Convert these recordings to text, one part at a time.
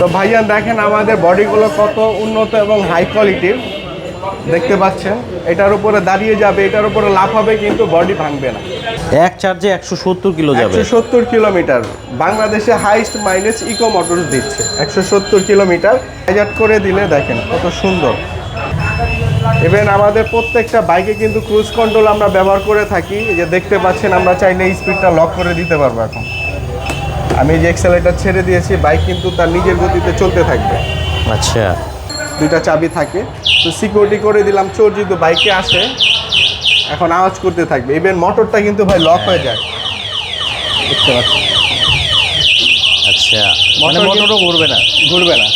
তো ভাইজান দেখেন আমাদের বডিগুলো কত উন্নত এবং হাই কোয়ালিটির দেখতে পাচ্ছেন এটার উপরে দাঁড়িয়ে যাবে এটার উপরে লাভ হবে কিন্তু বডি ভাঙবে না। এক চার্জে একশো সত্তর কিলো যাবে। একশো সত্তর কিলোমিটার। বাংলাদেশে হাইস্ট মাইলেজ ইকো মোটরস দিচ্ছে একশো সত্তর কিলোমিটার। হাজার করে দিলে দেখেন কত সুন্দর। ইভেন আমাদের প্রত্যেকটা বাইকে কিন্তু ক্রুজ কন্ট্রোল আমরা ব্যবহার করে থাকি। যে দেখতে পাচ্ছেন আমরা চাইলে স্পিডটা লক করে দিতে পারব এখন। আমি যে এক্সেলেটার ছেড়ে দিয়েছি বাইক কিন্তু তার নিজের গতিতে চলতে থাকবে। আচ্ছা। দুইটা চাবি থাকে। তো সিকিউরিটি করে দিলাম চোর যদি বাইকে আসে এখন আওয়াজ করতে থাকবে। ইভেন মোটরটা কিন্তু ভাই লক হয়ে যায়। দেখতে আচ্ছা। মানে মোটরও ঘুরবে না। ঘুরবে না।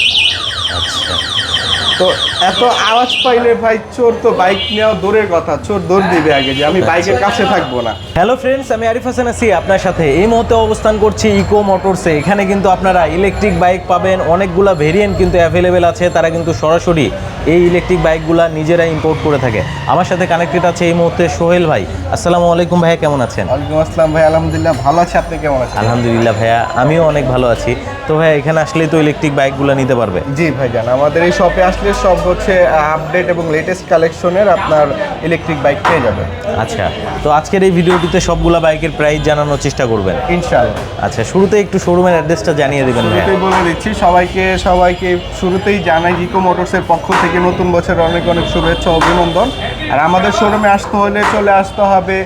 তো এত আওয়াজ পাইলে ভাই চোর তো বাইক নেওয়া দূরের কথা চোর দৌড় দিবে আগে যে আমি বাইকের কাছে থাকব না। হ্যালো ফ্রেন্ডস আমি আরিফ হাসান আছি আপনার সাথে। এই মুহূর্তে অবস্থান করছি ইকো মোটরসে এখানে কিন্তু আপনারা ইলেকট্রিক বাইক পাবেন অনেকগুলা ভেরিয়েন্ট কিন্তু অ্যাভেলেবেল আছে তারা কিন্তু সরাসরি এই ইলেকট্রিক বাইকগুলা নিজেরা ইম্পোর্ট করে থাকে। আমার সাথে কানেক্টেড আছে এই মুহূর্তে সোহেল ভাই। আসসালামু আলাইকুম ভাইয়া কেমন আছেন? ওয়ালাইকুম আসসালাম ভাই আলহামদুলিল্লাহ ভালো আছে আপনি কেমন আছেন? আলহামদুলিল্লাহ ভাইয়া আমিও অনেক ভালো আছি। তো ভাই এখানে আসলেই তো ইলেকট্রিক বাইকগুলো নিতে পারবে। জি ভাইজান আমাদের এই শপে আসলে সব হচ্ছে আপডেট এবং লেটেস্ট কালেকশনের আপনার ইলেকট্রিক বাইক পেয়ে যাবে। আচ্ছা তো আজকের এই ভিডিওটিতে সবগুলা বাইকের প্রাইস জানানোর চেষ্টা করবেন। ইনশাআল্লাহ। আচ্ছা শুরুতে একটু শোরুমের অ্যাড্রেসটা জানিয়ে দেবেন শুরুতেই বলে দিচ্ছি সবাইকে সবাইকে শুরুতেই জানাই ইকো মোটরসের পক্ষ থেকে নতুন বছরের অনেক অনেক শুভেচ্ছা অভিনন্দন। আর আমাদের শোরুমে আসতে হলে চলে আসতে হবে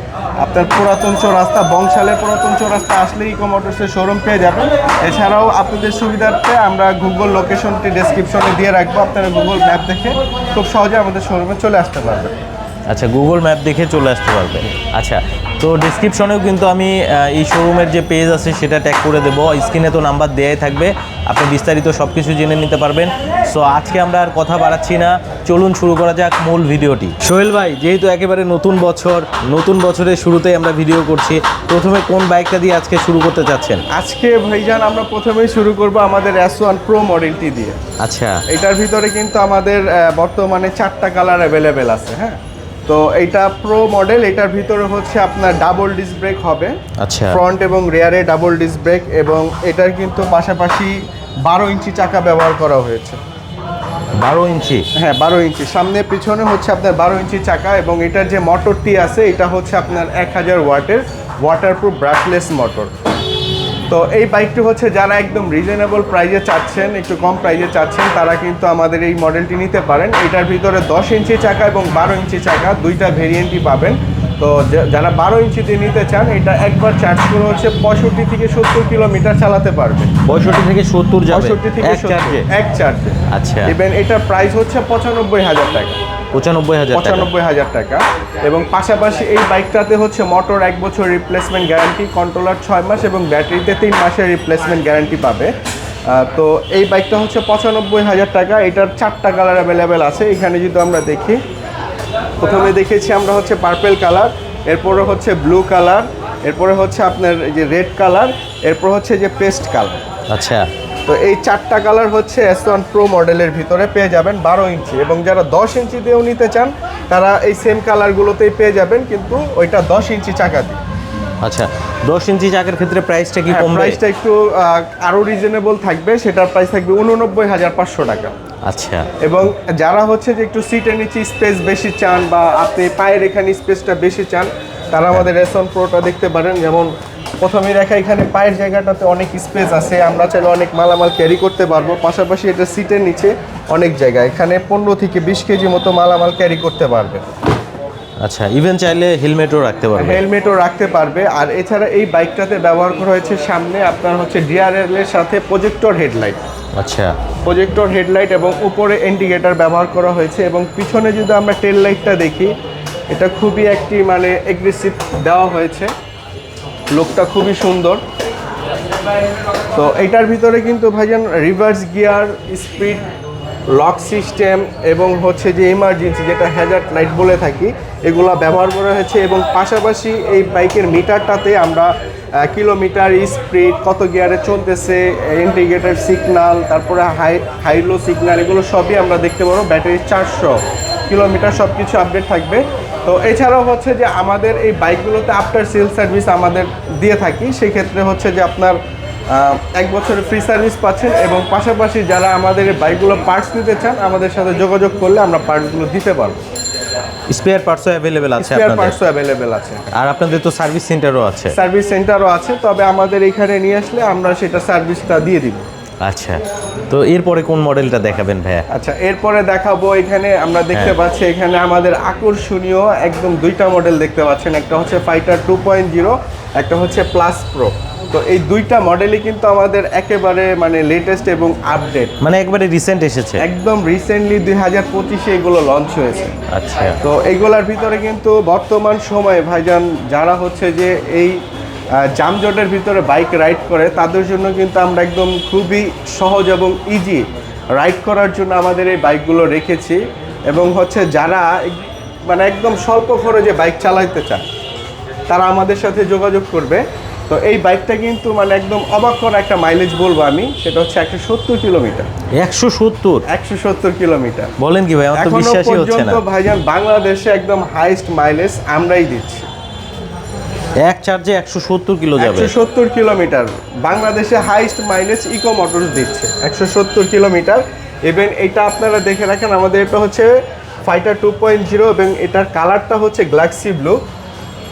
আপনার পুরাতন চৌরাস্তা, বংশালের পুরাতন চৌরাস্তা আসলে ইকো মোটরসের শোরুম পেয়ে যাবেন। এছাড়াও আপনাদের সুবিধার্থে আমরা গুগল লোকেশনটি ডেসক্রিপশনে দিয়ে রাখব। আপনারা গুগল ম্যাপ দেখে খুব সহজে আমাদের শোরুমে চলে আসতে পারবেন। আচ্ছা গুগল ম্যাপ দেখে চলে আসতে পারবে। আচ্ছা তো ডিসক্রিপশনেও কিন্তু আমি এই শোরুমের যে পেজ আছে সেটা ট্যাগ করে দেবো। স্ক্রিনে তো নাম্বার দেয়াই থাকবে। আপনি বিস্তারিত সব কিছু জেনে নিতে পারবেন। সো আজকে আমরা আর কথা বাড়াচ্ছি না। চলুন শুরু করা যাক মূল ভিডিওটি। সোহেল ভাই যেহেতু একেবারে নতুন বছর নতুন বছরের শুরুতেই আমরা ভিডিও করছি প্রথমে কোন বাইকটা দিয়ে আজকে শুরু করতে চাচ্ছেন? আজকে ভাইজান আমরা প্রথমেই শুরু করব আমাদের এস ওয়ান প্রো মডেলটি দিয়ে। আচ্ছা। এটার ভিতরে কিন্তু আমাদের বর্তমানে চারটা কালার অ্যাভেলেবেল আছে হ্যাঁ? তো এইটা প্রো মডেল এটার ভিতরে হচ্ছে আপনার ডাবল ডিস্ক ব্রেক হবে। আচ্ছা। ফ্রন্ট এবং রেয়ারে ডাবল ডিস্ক ব্রেক এবং এটার কিন্তু পাশাপাশি বারো ইঞ্চি চাকা ব্যবহার করা হয়েছে। বারো ইঞ্চি? হ্যাঁ বারো ইঞ্চি। সামনে পিছনে হচ্ছে আপনার বারো ইঞ্চি চাকা এবং এটার যে মোটরটি আছে, এটা হচ্ছে আপনার এক হাজার ওয়াটের ওয়াটারপ্রুফ ব্রাশলেস মোটর তো এই বাইকটি হচ্ছে যারা একদম রিজনেবল প্রাইজে চাচ্ছেন, একটু কম প্রাইজে চাচ্ছেন, তারা কিন্তু আমাদের এই মডেলটি নিতে পারেন। এটার ভিতরে দশ ইঞ্চি চাকা এবং বারো ইঞ্চি চাকা, দুইটা ভেরিয়েন্টই পাবেন। তো যারা বারো ইঞ্চিতে নিতে চান এটা একবার চার্জ করে হচ্ছে পঁয়ষট্টি থেকে সত্তর কিলোমিটার চালাতে পারবে। পঁয়ষট্টি থেকে সত্তর পঁয়ষট্টি থেকে এক চার্জে এক চার্জে আচ্ছা। ইভেন এটার প্রাইস হচ্ছে পঁচানব্বই হাজার টাকা। পঁচানব্বই হাজার পঁচানব্বই হাজার টাকা। এবং পাশাপাশি এই বাইকটাতে হচ্ছে মোটর এক বছর রিপ্লেসমেন্ট গ্যারান্টি কন্ট্রোলার ছয় মাস এবং ব্যাটারিতে তিন মাসের রিপ্লেসমেন্ট গ্যারান্টি পাবে। তো এই বাইকটা হচ্ছে পঁচানব্বই হাজার টাকা। এটার চারটা কালার অ্যাভেলেবেল আছে। এখানে যদি আমরা দেখি প্রথমে দেখেছি আমরা হচ্ছে পার্পেল কালার এরপরে হচ্ছে ব্লু কালার এরপরে হচ্ছে আপনার এই যে রেড কালার এরপর হচ্ছে যে পেস্ট কালার আচ্ছা। তো এই চারটা কালার হচ্ছে এস ওয়ান প্রো মডেলের ভিতরে পেয়ে যাবেন বারো ইঞ্চি এবং যারা দশ ইঞ্চি দিয়েও নিতে চান তারা এই সেম কালারগুলোতেই পেয়ে যাবেন কিন্তু ওইটা দশ ইঞ্চি চাকা দিয়ে। আচ্ছা দশ ইঞ্চি চাকের ক্ষেত্রে প্রাইসটা কি কমবে? প্রাইসটা একটু আরও আরও রিজনেবল থাকবে সেটার প্রাইস থাকবে উননব্বই হাজার পাঁচশো টাকা। আচ্ছা। এবং যারা হচ্ছে যে একটু সিটের নিচে স্পেস বেশি চান বা আপনি পায়ের এখানে স্পেসটা বেশি চান তারা আমাদের রেসন প্রোটা দেখতে পারেন। যেমন প্রথমে দেখা এখানে পায়ের জায়গাটাতে অনেক স্পেস আছে। আমরা চাইলে অনেক মালামাল ক্যারি করতে পারব। পাশাপাশি এটা সিটের নিচে অনেক জায়গা। এখানে পনেরো থেকে বিশ কেজি মতো মালামাল ক্যারি করতে পারবে। আচ্ছা ইভেন চাইলে হেলমেটও রাখতে পারবে। হেলমেটও রাখতে পারবে। আর এছাড়া এই বাইকটাতে ব্যবহার করা হয়েছে সামনে আপনার হচ্ছে ডিআরএল এর সাথে প্রজেক্টর হেডলাইট আচ্ছা। প্রজেক্টর হেডলাইট এবং উপরে ইন্ডিকেটর ব্যবহার করা হয়েছে এবং পিছনে যদি আমরা টেল লাইটটা দেখি, এটা খুবই একটি মানে এগ্রেসিভ দেওয়া হয়েছে। লোকটা খুবই সুন্দর। তো এটার ভিতরে কিন্তু ভাইজান reverse gear speed lock system এবং হচ্ছে যে ইমার্জেন্সি যেটা হ্যাজার্ড লাইট বলে থাকি এগুলা ব্যবহার করা হয়েছে এবং পাশাপাশি এই বাইকের মিটারটাতে আমরা কিলোমিটার স্পিড কত গিয়ারে চলতেছে ইন্ডিকেটার সিগনাল তারপরে হাই হাইলো সিগনাল এগুলো সবই আমরা দেখতে পারব। ব্যাটারি চারশো কিলোমিটার সব কিছু আপডেট থাকবে। তো এছাড়াও হচ্ছে যে আমাদের এই বাইকগুলোতে আফটার সেল সার্ভিস আমাদের দিয়ে থাকি। সেক্ষেত্রে হচ্ছে যে আপনার এক বছরের ফ্রি সার্ভিস পাচ্ছেন এবং পাশাপাশি যারা আমাদের বাইকগুলো পার্টস নিতে চান, আমাদের সাথে যোগাযোগ করলে আমরা পার্টসগুলো দিতে পারব। স্পেয়ার পার্টসও অ্যাভেলেবেল আছে স্পেয়ার পার্টসও অ্যাভেলেবেল আছে। আর আপনাদের তো সার্ভিস সেন্টারও আছে। সার্ভিস সেন্টারও আছে তবে আমাদের এখানে নিয়ে আসলে আমরা সেটা সার্ভিসটা দিয়ে দিব। আচ্ছা। তো এরপরে কোন মডেলটা দেখাবেন ভাইয়া? আচ্ছা এরপরে দেখাবো এখানে আমরা দেখতে হ্যাঁ। পাচ্ছি এখানে আমাদের আকর্ষণীয় একদম দুইটা মডেল দেখতে পাচ্ছেন। একটা হচ্ছে ফাইটার টু পয়েন্ট জিরো একটা হচ্ছে প্লাস প্রো তো এই দুইটা মডেলই কিন্তু আমাদের একেবারে মানে লেটেস্ট এবং আপডেট মানে একবারে রিসেন্ট এসেছে। একদম রিসেন্টলি দুই হাজার পঁচিশে এগুলো লঞ্চ হয়েছে। আচ্ছা। তো এইগুলোর ভিতরে কিন্তু বর্তমান সময়ে ভাইজান যারা হচ্ছে যে এই যানজটের ভিতরে বাইক রাইড করে তাদের জন্য কিন্তু আমরা একদম খুবই সহজ এবং ইজি রাইড করার জন্য আমাদের এই বাইকগুলো রেখেছি। এবং হচ্ছে যারা মানে একদম স্বল্প খরচে বাইক চালাইতে চায় তারা আমাদের সাথে যোগাযোগ করবে। তো এই বাইকটা কিন্তু মানে একদম অবাক করা একটা মাইলেজ বলব আমি। সেটা হচ্ছে একশো সত্তর কিলোমিটার। একশো সত্তর? একশো সত্তর কিলোমিটার। বলেন কি ভাই এখনও বিশ্বাসই হচ্ছে না। পর্যন্ত ভাইজান বাংলাদেশে একদম হাইস্ট মাইলেজ আমরাই দিচ্ছি। এক চার্জে একশো সত্তর কিলো যাবে। একশো সত্তর কিলোমিটার। বাংলাদেশে হাইস্ট মাইলেজ ইকো মোটরস দিচ্ছে। একশো সত্তর কিলোমিটার। ইভেন এটা আপনারা দেখে রাখেন আমাদের এটা হচ্ছে ফাইটার টু পয়েন্ট জিরো এবং এটার কালারটা হচ্ছে গ্লাক্সি ব্লু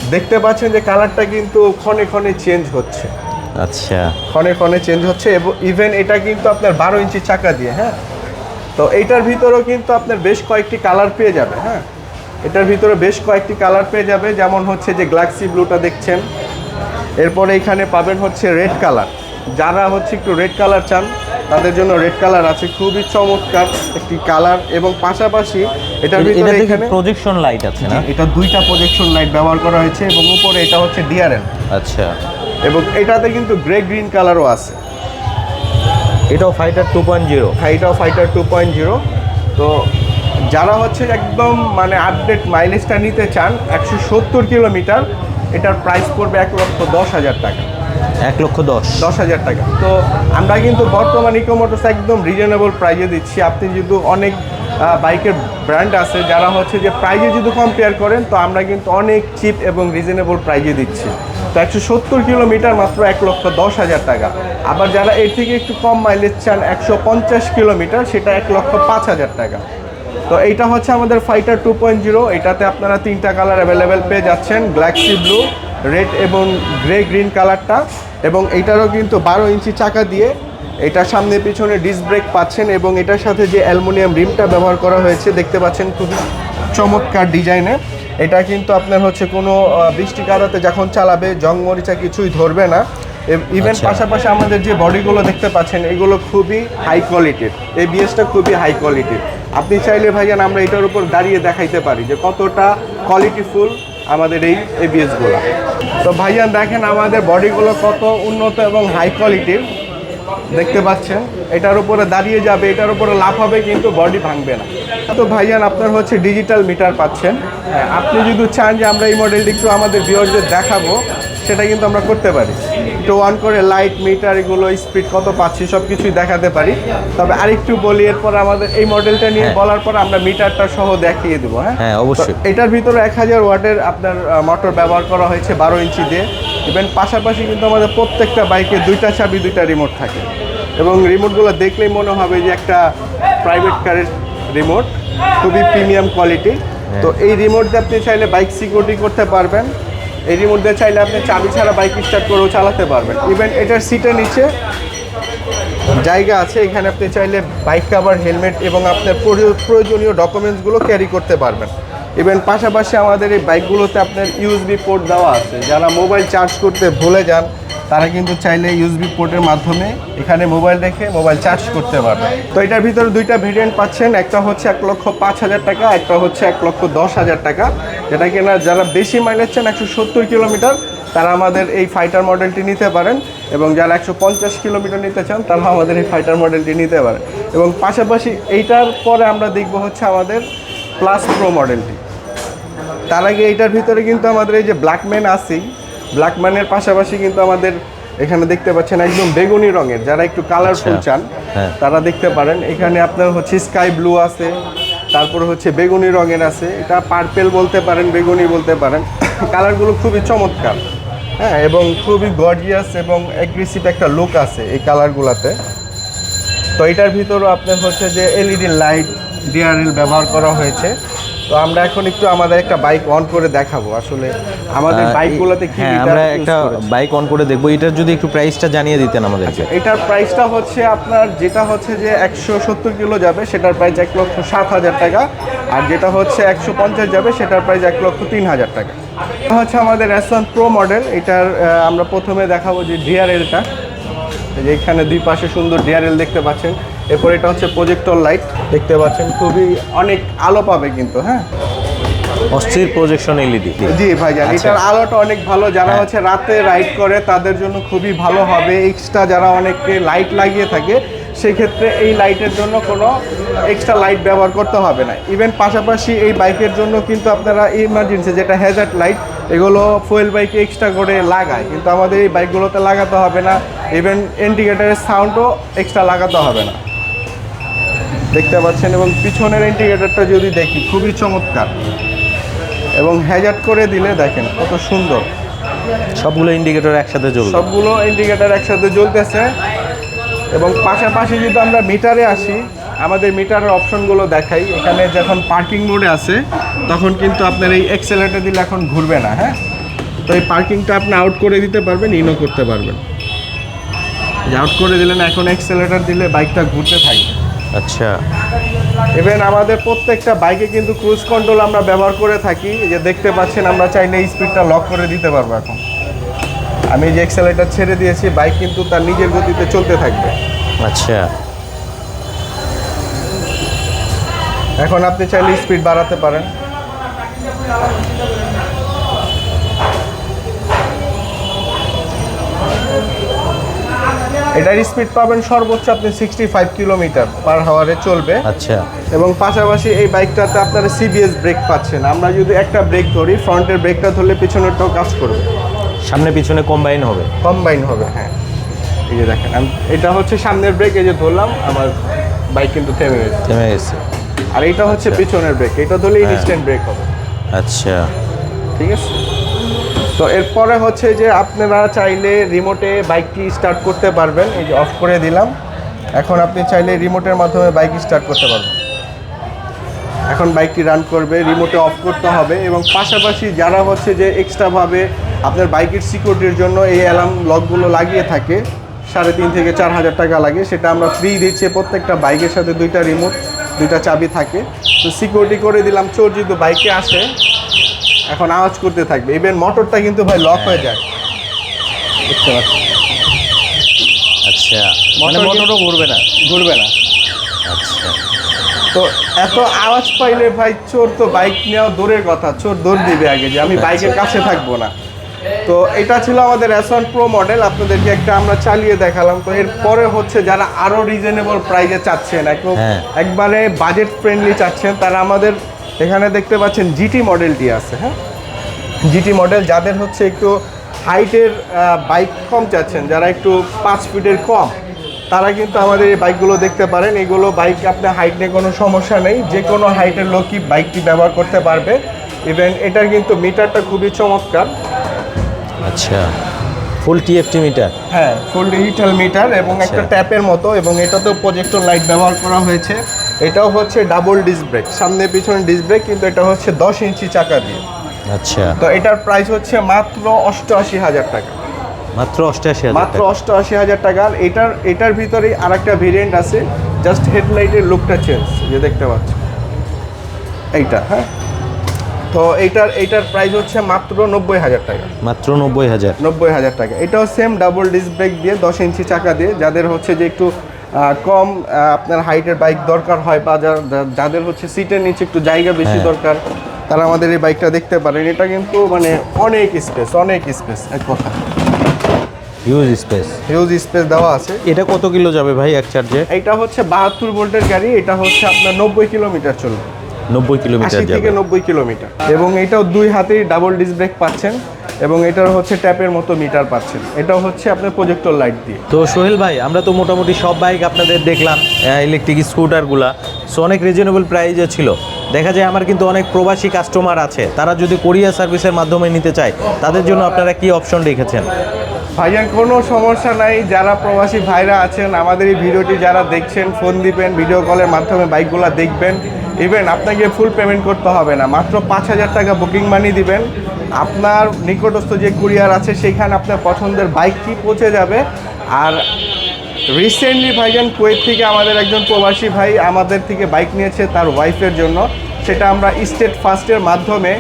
দেখতে পাচ্ছেন যে কালারটা কিন্তু ক্ষণে ক্ষণে চেঞ্জ হচ্ছে। আচ্ছা। ক্ষণে ক্ষণে চেঞ্জ হচ্ছে এবং ইভেন এটা কিন্তু আপনার বারো ইঞ্চি চাকা দিয়ে হ্যাঁ? তো এইটার ভিতরেও কিন্তু আপনার বেশ কয়েকটি কালার পেয়ে যাবে হ্যাঁ? এটার ভিতরে বেশ কয়েকটি কালার পেয়ে যাবে যেমন হচ্ছে যে গ্লাক্সি ব্লুটা দেখছেন। এরপরে এখানে পাবেন হচ্ছে রেড কালার। যারা হচ্ছে একটু রেড কালার চান তাদের জন্য রেড কালার আছে খুবই চমৎকার একটি কালার এবং পাশাপাশি এটার ভিতরে এখানে প্রজেকশন লাইট আছে না? এটা দুইটা প্রজেকশন লাইট ব্যবহার করা হয়েছে এবং উপরে এটা হচ্ছে ডিআরএল আচ্ছা। এবং এটাতে কিন্তু গ্রে গ্রিন কালারও আছে। এটাও ফাইটার টু পয়েন্ট জিরো হাইটাও ফাইটার টু পয়েন্ট জিরো তো যারা হচ্ছে একদম মানে আপডেট মাইলেজটা নিতে চান একশো সত্তর কিলোমিটার এটার প্রাইস পড়বে এক লক্ষ দশ হাজার টাকা। এক লক্ষ দশ। দশ হাজার টাকা। তো আমরা কিন্তু বর্তমান ইকো মোটরস একদম রিজনেবল প্রাইজে দিচ্ছি। আপনি যদি অনেক বাইকের ব্র্যান্ড আছে, যারা হচ্ছে যে প্রাইজে যদি কম্পেয়ার করেন, তো আমরা কিন্তু অনেক চিপ এবং রিজনেবল প্রাইজে দিচ্ছি। তো একশো সত্তর কিলোমিটার মাত্র এক লক্ষ দশ হাজার টাকা। আবার যারা এর থেকে একটু কম মাইলেজ চান, একশো পঞ্চাশ কিলোমিটার সেটা এক লক্ষ পাঁচ হাজার টাকা। তো এইটা হচ্ছে আমাদের ফাইটার টু পয়েন্ট জিরো এটাতে আপনারা তিনটা কালার অ্যাভেলেবেল পেয়ে যাচ্ছেন গ্ল্যাক্সি ব্লু রেড এবং গ্রে গ্রিন কালারটা এবং এইটারও কিন্তু বারো ইঞ্চি চাকা দিয়ে এটার সামনে পিছনে ডিস্ক ব্রেক পাচ্ছেন এবং এটার সাথে যে অ্যালুমিনিয়াম রিমটা ব্যবহার করা হয়েছে দেখতে পাচ্ছেন খুবই চমৎকার ডিজাইনে। এটা কিন্তু আপনার হচ্ছে কোনো বৃষ্টি কাদাতে যখন চালাবে জং মরিচা কিছুই ধরবে না। ইভেন আচ্ছা। পাশাপাশি আমাদের যে বডিগুলো দেখতে পাচ্ছেন এগুলো খুবই হাই কোয়ালিটির এই বিএসটা খুবই হাই কোয়ালিটির আপনি চাইলে ভাইজান আমরা এটার উপর দাঁড়িয়ে দেখাইতে পারি যে কতটা কোয়ালিটিফুল আমাদের এই এবিএসগুলো তো ভাইজান দেখেন আমাদের বডিগুলো কত উন্নত এবং হাই কোয়ালিটির দেখতে পাচ্ছেন এটার উপরে দাঁড়িয়ে যাবে এটার উপরে লাভ হবে কিন্তু বডি ভাঙবে না। তো ভাইয়ান আপনার হচ্ছে ডিজিটাল মিটার পাচ্ছেন। হ্যাঁ, আপনি যদি চান যে আমরা এই মডেলটি একটু আমাদের ভিওরদের দেখাবো সেটা কিন্তু আমরা করতে পারি। একটু অন করে লাইট মিটার এগুলো স্পিড কত পাচ্ছি সব কিছুই দেখাতে পারি। তবে আরেকটু বলি এরপর আমাদের এই মডেলটা নিয়ে হ্যাঁ। বলার পর আমরা মিটারটা সহ দেখিয়ে দেবো হ্যাঁ? হ্যাঁ, অবশ্যই। এটার ভিতরে এক হাজার ওয়াটের আপনার মোটর ব্যবহার করা হয়েছে বারো ইঞ্চি দিয়ে। ইভেন পাশাপাশি কিন্তু আমাদের প্রত্যেকটা বাইকে দুইটা চাবি দুইটা রিমোট থাকে। এবং রিমোটগুলো দেখলেই মনে হবে যে একটা প্রাইভেট কারের রিমোট খুবই প্রিমিয়াম কোয়ালিটি তো এই রিমোট দিয়ে আপনি চাইলে বাইক সিকিউরিটি করতে পারবেন। এই মধ্যে চাইলে আপনি চাবি ছাড়া বাইক স্টার্ট করেও চালাতে পারবেন। ইভেন এটার সিটের নিচে জায়গা আছে, এখানে আপনি চাইলে বাইক কাভার হেলমেট এবং আপনার প্রয়ো- প্রয়োজনীয় ডকুমেন্টসগুলো ক্যারি করতে পারবেন। ইভেন পাশাপাশি আমাদের এই বাইকগুলোতে আপনার ইউএসবি পোর্ট দেওয়া আছে। যারা মোবাইল চার্জ করতে ভুলে যান, তারা কিন্তু চাইলে ইউএসবি পোর্টের মাধ্যমে এখানে মোবাইল রেখে মোবাইল চার্জ করতে পারবে। তো এটার ভিতরে দুইটা ভেরিয়েন্ট পাচ্ছেন। একটা হচ্ছে এক লক্ষ পাঁচ হাজার টাকা, একটা হচ্ছে এক লক্ষ দশ হাজার টাকা। যেটা কিনা যারা বেশি মাইলেজ চান, একশো সত্তর কিলোমিটার তারা আমাদের এই ফাইটার মডেলটি নিতে পারেন। এবং যারা একশো পঞ্চাশ কিলোমিটার নিতে চান তারা আমাদের এই ফাইটার মডেলটি নিতে পারেন। এবং পাশাপাশি এইটার পরে আমরা দেখব হচ্ছে আমাদের প্লাস প্রো মডেলটি তার আগে এইটার ভিতরে কিন্তু আমাদের এই যে ব্ল্যাকম্যান আছেই। ব্ল্যাকম্যানের পাশাপাশি কিন্তু আমাদের এখানে দেখতে পাচ্ছেন একদম বেগুনি রঙের যারা একটু কালারফুল আচ্ছা, চান হ্যাঁ। তারা দেখতে পারেন। এখানে আপনার হচ্ছে স্কাই ব্লু আছে তারপর হচ্ছে বেগুনি রঙের আছে। এটা পার্পেল বলতে পারেন বেগুনি বলতে পারেন। কালারগুলো খুবই চমৎকার হ্যাঁ এবং খুবই গর্জিয়াস এবং অ্যাগ্রেসিভ একটা লুক আছে এই কালারগুলোতে তো এটার ভিতরও আপনার হচ্ছে যে এলইডি লাইট ডিআরএল ব্যবহার করা হয়েছে। তো আমরা এখন একটু আমাদের একটা বাইক অন করে দেখাবো। আসলে আমাদের বাইকগুলোতে কি হ্যাঁ আমরা একটা বাইক অন করে দেখব। এটার যদি একটু প্রাইসটা জানিয়ে দিতেন আমাদেরকে। এটার প্রাইসটা হচ্ছে আপনার যেটা হচ্ছে যে একশো সত্তর কিলো যাবে সেটার প্রাইস এক লক্ষ সাত হাজার টাকা। আর যেটা হচ্ছে একশো পঞ্চাশ যাবে সেটার প্রাইস এক লক্ষ তিন হাজার টাকা। এটা হচ্ছে আমাদের ওয়ান প্রো মডেল এটার আমরা প্রথমে দেখাবো যে ডিআরএলটা এখানে দুই পাশে সুন্দর ডিআরএল দেখতে পাচ্ছেন। এরপর এটা হচ্ছে প্রজেক্টর লাইট দেখতে পাচ্ছেন খুবই অনেক আলো পাবে কিন্তু হ্যাঁ? অস্থির প্রজেকশন এলইডি জি ভাইজান আচ্ছা। এটার আলোটা অনেক ভালো যারা হ্যাঁ। হচ্ছে রাতে রাইড করে তাদের জন্য খুবই ভালো হবে। এক্সট্রা যারা অনেকে লাইট লাগিয়ে থাকে সেক্ষেত্রে এই লাইটের জন্য কোনো এক্সট্রা লাইট ব্যবহার করতে হবে না। ইভেন পাশাপাশি এই বাইকের জন্য কিন্তু আপনারা ইমার্জেন্সি যেটা হ্যাজার্ড লাইট এগুলো ফুয়েল বাইকে এক্সট্রা করে লাগায়। কিন্তু আমাদের এই বাইকগুলোতে লাগাতে হবে না ইভেন ইন্ডিকেটারের সাউন্ডও এক্সট্রা লাগাতে হবে না। দেখতে পাচ্ছেন এবং পিছনের ইন্ডিকেটারটা যদি দেখি খুবই চমৎকার। এবং হ্যাজার্ড করে দিলে দেখেন কত সুন্দর। সবগুলো ইন্ডিকেটর একসাথে জ্বলবে। সবগুলো ইন্ডিকেটার একসাথে জ্বলতেছে। এবং পাশাপাশি যদি আমরা মিটারে আসি আমাদের মিটারের অপশনগুলো দেখাই। এখানে যখন পার্কিং মোডে আছে তখন কিন্তু আপনার এই এক্সেলেটার দিলে এখন ঘুরবে না হ্যাঁ? তো এই পার্কিংটা আপনি আউট করে দিতে পারবেন ইনও করতে পারবেন। আউট করে দিলেন এখন এক্সেলেটার দিলে বাইকটা ঘুরতে থাকবে। আচ্ছা। ইভেন আমাদের প্রত্যেকটা বাইকে কিন্তু ক্রুজ কন্ট্রোল আমরা ব্যবহার করে থাকি। যে দেখতে পাচ্ছেন আমরা চাইলে স্পিডটা লক করে দিতে পারব এখন। আমি যে এক্সেলেটার ছেড়ে দিয়েছি বাইক কিন্তু তার নিজের গতিতে চলতে থাকবে। আচ্ছা। এখন আপনি চাইলে স্পিড বাড়াতে পারেন। এটার স্পিড পাবেন সর্বোচ্চ আপনি সিক্সটি ফাইভ কিলোমিটার পার হাওয়ারে চলবে। আচ্ছা। এবং পাশাপাশি এই বাইকটাতে আপনারা সিবিএস ব্রেক পাচ্ছেন। আমরা যদি একটা ব্রেক ধরি ফ্রন্টের ব্রেকটা ধরলে পিছনেরটাও কাজ করবে। সামনে পিছনে কম্বাইন হবে। কম্বাইন হবে হ্যাঁ। এই যে দেখেন আমি এটা হচ্ছে সামনের ব্রেক এই যে ধরলাম আমার বাইক কিন্তু থেমে গেছে। থেমে গেছে। আর এটা হচ্ছে পিছনের ব্রেক এটা ধরলে। ইনস্ট্যান্ট ব্রেক হবে। আচ্ছা। ঠিক আছে? তো এরপরে হচ্ছে যে আপনারা চাইলে রিমোটে বাইকটি স্টার্ট করতে পারবেন। এই যে অফ করে দিলাম। এখন আপনি চাইলে রিমোটের মাধ্যমে বাইক স্টার্ট করতে পারবেন। এখন বাইকটি রান করবে রিমোটে অফ করতে হবে এবং পাশাপাশি যারা হচ্ছে যে এক্সট্রাভাবে আপনার বাইকের সিকিউরিটির জন্য এই অ্যালার্ম লকগুলো লাগিয়ে থাকে, সাড়ে তিন থেকে চার হাজার টাকা লাগে। সেটা আমরা ফ্রি দিচ্ছি প্রত্যেকটা বাইকের সাথে দুইটা রিমোট দুইটা চাবি থাকে। তো সিকিউরিটি করে দিলাম চোর যদি বাইকে আসে এখন আওয়াজ করতে থাকবে। ইভেন মোটরটা কিন্তু ভাই লক হয়ে যায়। দেখতে আচ্ছা মানে মোটর মোটরও ঘুরবে না? ঘুরবে না। আচ্ছা। তো এত আওয়াজ পাইলে ভাই চোর তো বাইক নেওয়া দূরের কথা। চোর দৌড় দিবে আগে যে আমি বাইকের কাছে থাকব না। তো এটা ছিল আমাদের এস ওয়ান প্রো মডেল আপনাদেরকে একটা আমরা চালিয়ে দেখালাম। তো এরপরে হচ্ছে যারা আরও রিজনেবল প্রাইজে চাচ্ছেন হ্যাঁ। একবারে বাজেট ফ্রেন্ডলি চাচ্ছেন তারা আমাদের এখানে দেখতে পাচ্ছেন জিটি মডেলটি আছে হ্যাঁ? জিটি মডেল যাদের হচ্ছে একটু হাইটের বাইক কম চাচ্ছেন যারা একটু পাঁচ ফিটের কম তারা কিন্তু আমাদের এই বাইকগুলো দেখতে পারেন। এগুলো বাইক আপনার হাইট নিয়ে কোনো সমস্যা নেই। যে কোনো হাইটের লোকই বাইকটি ব্যবহার করতে পারবে। ইভেন এটার কিন্তু মিটারটা খুবই চমৎকার। আচ্ছা। ফুল টিএফটি মিটার হ্যাঁ ফুল ডিজিটাল মিটার এবং একটা আচ্ছা। ট্যাপের মতো এবং এটাতেও প্রজেক্টর লাইট ব্যবহার করা হয়েছে। এটাও হচ্ছে ডাবল ডিস্ক ব্রেক সামনে পিছনে ডিস্ক ব্রেক কিন্তু এটা হচ্ছে দশ ইঞ্চি চাকা দিয়ে। আচ্ছা। তো এটার প্রাইস হচ্ছে মাত্র অষ্টআশি হাজার টাকা। মাত্র হাজার মাত্র। অষ্টআশি হাজার টাকা। আর এটার এটার ভিতরেই আর একটা ভেরিয়েন্ট আছে জাস্ট হেডলাইটের লুকটা চেঞ্জ যে দেখতে পাচ্ছি। এইটা হ্যাঁ? তো এইটার এইটার প্রাইস হচ্ছে মাত্র নব্বই হাজার টাকা। মাত্র নব্বই হাজার। নব্বই হাজার টাকা। এটাও সেম ডাবল ডিস্ক ব্রেক দিয়ে দশ ইঞ্চি চাকা দিয়ে যাদের হচ্ছে যে একটু কম আপনার হাইটের বাইক দরকার হয় বা যাদের হচ্ছে সিটের নিচে একটু জায়গা বেশি হ্যাঁ। দরকার তারা আমাদের এই বাইকটা দেখতে পারেন। এটা কিন্তু মানে অনেক স্পেস অনেক স্পেস এক কথা। হিউজ স্পেস হিউজ স্পেস দেওয়া আছে। এটা কত কিলো যাবে ভাই এক চার্জে এটা হচ্ছে বাহাত্তর ভোল্টের গাড়ি এটা হচ্ছে আপনার নব্বই কিলোমিটার চলবে। নব্বই কিলোমিটার থেকে নব্বই কিলোমিটার। এবং এটাও দুই হাতেই ডাবল ডিস্ক ব্রেক পাচ্ছেন এবং এটার হচ্ছে ট্যাপের মতো মিটার পাচ্ছেন। এটাও হচ্ছে আপনার প্রজেক্টর লাইট দিয়ে। তো সোহেল ভাই আমরা তো মোটামুটি সব বাইক আপনাদের দেখলাম ইলেকট্রিক স্কুটারগুলা সো অনেক রিজনেবল প্রাইজে ছিল। দেখা যায় আমার কিন্তু অনেক প্রবাসী কাস্টমার আছে। তারা যদি কোরিয়ার সার্ভিসের মাধ্যমে নিতে চায় তাদের জন্য আপনারা কি অপশন রেখেছেন? ভাইজান কোনো সমস্যা নাই। যারা প্রবাসী ভাইরা আছেন আমাদের এই ভিডিওটি যারা দেখছেন ফোন দিবেন ভিডিও কলের মাধ্যমে বাইকগুলো দেখবেন। ইভেন আপনাকে ফুল পেমেন্ট করতে হবে না। মাত্র পাঁচ হাজার টাকা বুকিং মানি দিবেন। আপনার নিকটস্থ যে কুরিয়ার আছে সেখানে আপনার পছন্দের বাইকটি পৌঁছে যাবে। আর রিসেন্টলি ভাইজান কুয়েত থেকে আমাদের একজন প্রবাসী ভাই আমাদের থেকে বাইক নিয়েছে তার ওয়াইফের জন্য। সেটা আমরা স্টেট ফার্স্টের মাধ্যমে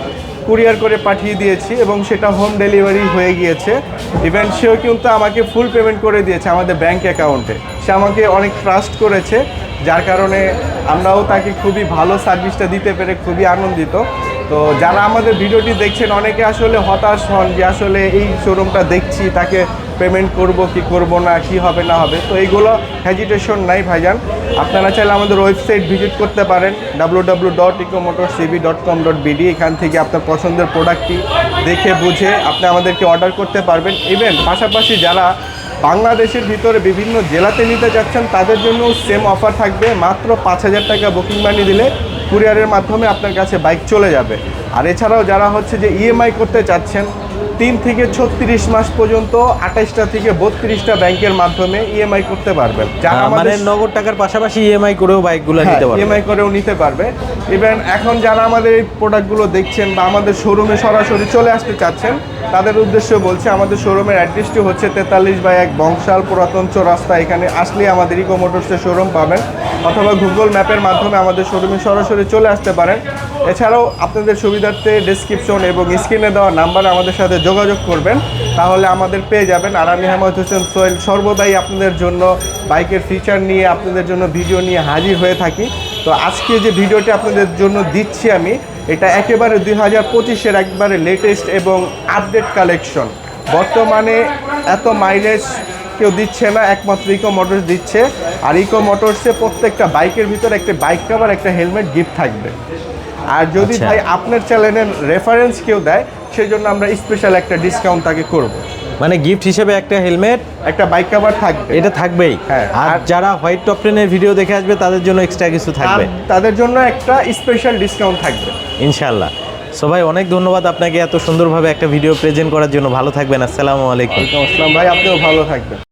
কুরিয়ার করে পাঠিয়ে দিয়েছি এবং সেটা হোম ডেলিভারি হয়ে গিয়েছে। ইভেন সেও কিন্তু আমাকে ফুল পেমেন্ট করে দিয়েছে আমাদের ব্যাংক অ্যাকাউন্টে সে আমাকে অনেক ট্রাস্ট করেছে। যার কারণে আমরাও তাকে খুবই ভালো সার্ভিসটা দিতে পেরে খুবই আনন্দিত। তো যারা আমাদের ভিডিওটি দেখছেন, অনেকে আসলে হতাশ হন যে আসলে এই শোরুমটা দেখছি, তাকে পেমেন্ট করব, কি করব না, কি হবে, না হবে। তো এইগুলো হ্যাজিটেশন নাই ভাইজান। আপনারা চাইলে আমাদের ওয়েবসাইট ভিজিট করতে পারেন W W dot ecomotor CB dot com dot BD এখান থেকে আপনার পছন্দের প্রোডাক্টটি দেখে, বুঝে আপনি আমাদেরকে অর্ডার করতে পারবেন। ইভেন পাশাপাশি যারা বাংলাদেশের ভিতরে বিভিন্ন জেলাতে নিতে যাচ্ছেন, তাদের জন্য সেম অফার থাকবে। মাত্র পাঁচ হাজার টাকা বুকিং মানি দিলে কুরিয়ারের মাধ্যমে আপনার কাছে বাইক চলে যাবে। আর এছাড়াও যারা হচ্ছে যে ইএমআই করতে চাচ্ছেন তিন থেকে ছত্রিশ মাস পর্যন্ত আঠাইশটা থেকে বত্রিশটা ব্যাংকের মাধ্যমে ইএমআই করতে পারবেন। যারা আহ, মানে আমাদের হ্যাঁ, নগদ টাকার পাশাপাশি ইএমআই করেও বাইকগুলো নিতে পারবেন ইএমআই করেও নিতে পারবে। ইভেন এখন যারা আমাদের এই প্রোডাক্টগুলো দেখছেন বা আমাদের শোরুমে সরাসরি চলে আসতে চাচ্ছেন তাদের উদ্দেশ্য বলছে আমাদের শোরুমের অ্যাড্রেসটি হচ্ছে তেতাল্লিশ বাই এক বংশাল পুরাতন রাস্তা এখানে আসলে আমাদের ইকো মোটরসের শোরুম পাবেন অথবা গুগল ম্যাপের মাধ্যমে আমাদের শোরুমে সরাসরি চলে আসতে পারেন। এছাড়াও আপনাদের সুবিধার্থে ডিসক্রিপশন এবং স্ক্রিনে দেওয়া নাম্বারে আমাদের সাথে যোগাযোগ করবেন। তাহলে আমাদের পেয়ে যাবেন। আর আমি হেমন্ত হোসেন সোহেল সর্বদাই আপনাদের জন্য বাইকের ফিচার নিয়ে, আপনাদের জন্য ভিডিও নিয়ে হাজির হয়ে থাকি। তো আজকে যে ভিডিওটি আপনাদের জন্য দিচ্ছি আমি, এটা একেবারে দুই হাজার পঁচিশের একবারে লেটেস্ট এবং আপডেট কালেকশন বর্তমানে এত মাইলেজ কেউ দিচ্ছে না, একমাত্র ইকো মোটরস দিচ্ছে। আর ইকো মোটরসে প্রত্যেকটা বাইকের ভিতরে একটা বাইক কাভার একটা হেলমেট গিফট থাকবে। আর যদি আচ্ছা। ভাই আপনার চ্যানেলের রেফারেন্স কেউ দেয় সেই জন্য আমরা স্পেশাল একটা ডিসকাউন্ট তাকে করব। মানে গিফট হিসেবে একটা হেলমেট একটা বাইক কভার থাকবে। এটা থাকবেই। হ্যাঁ, আর যারা হোয়াইট টপ টেনের ভিডিও দেখে আসবে তাদের জন্য এক্সট্রা কিছু থাকবে। তাদের জন্য একটা স্পেশাল ডিসকাউন্ট থাকবে। ইনশাল্লাহ সো ভাই অনেক ধন্যবাদ আপনাকে এত সুন্দরভাবে একটা ভিডিও প্রেজেন্ট করার জন্য। ভালো থাকবেন আসসালামু আলাইকুম। আসসালাম। ভাই আপনিও ভালো থাকবেন।